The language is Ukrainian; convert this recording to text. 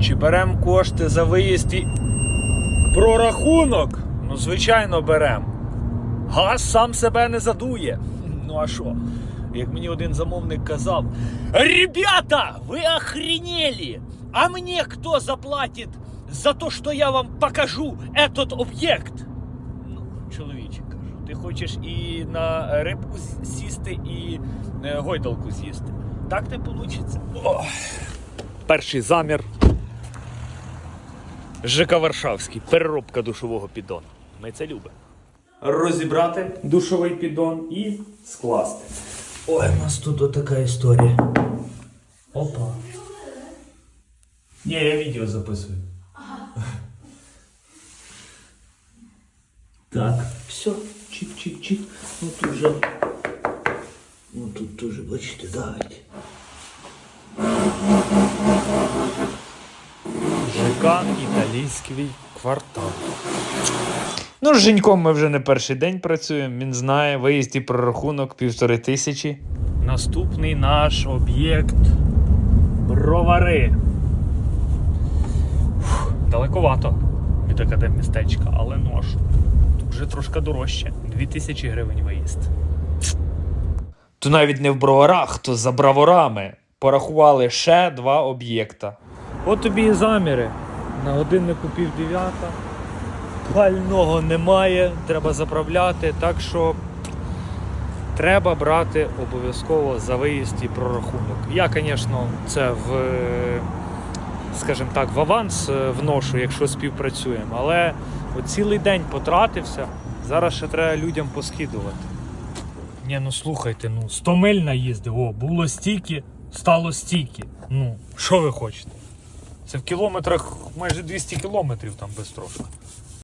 Чи беремо кошти за виїзд і прорахунок? Ну, звичайно, беремо. Газ сам себе не задує. Ну а що? Як мені один замовник казав: Ребята, ви охренели! А мені хто заплатить за те, що я вам покажу этот об'єкт? Ну, чоловіче кажу, ти хочеш і на рибку сісти, і е, гойдалку з'їсти. Так не вийде. Перший замір. ЖК Варшавський. Переробка душового піддону. Ми це любимо. Розібрати душовий піддон і скласти. Ой, у нас тут отака історія. Опа. Ні, я відео записую. Так, все, чик-чик-чик. Ну тут же. Ну тут тоже, бачите, давайте. ЖК італійський квартал. Ну, з Женьком ми вже не перший день працюємо. Він знає, виїзд і прорахунок півтори тисячі. Наступний наш об'єкт бровари. Фух, далековато від академмістечка, але ну а що? Тут вже трошки дорожче. 2000 гривень виїзд. То навіть не в броварах, то за браворами. Порахували ще два об'єкта. От тобі і заміри. На годиннику пів дев'ята. Пального немає, треба заправляти, так що треба брати обов'язково за виїзд і прорахунок. Я, звісно, це в, скажімо так, в аванс е, вношу, якщо співпрацюємо, але цілий день потратився, зараз ще треба людям поскидувати. Ні, ну слухайте, ну 100 миль наїздив, о, було стільки, стало стільки. Ну, що ви хочете? Це в кілометрах майже 200 кілометрів там без трошки.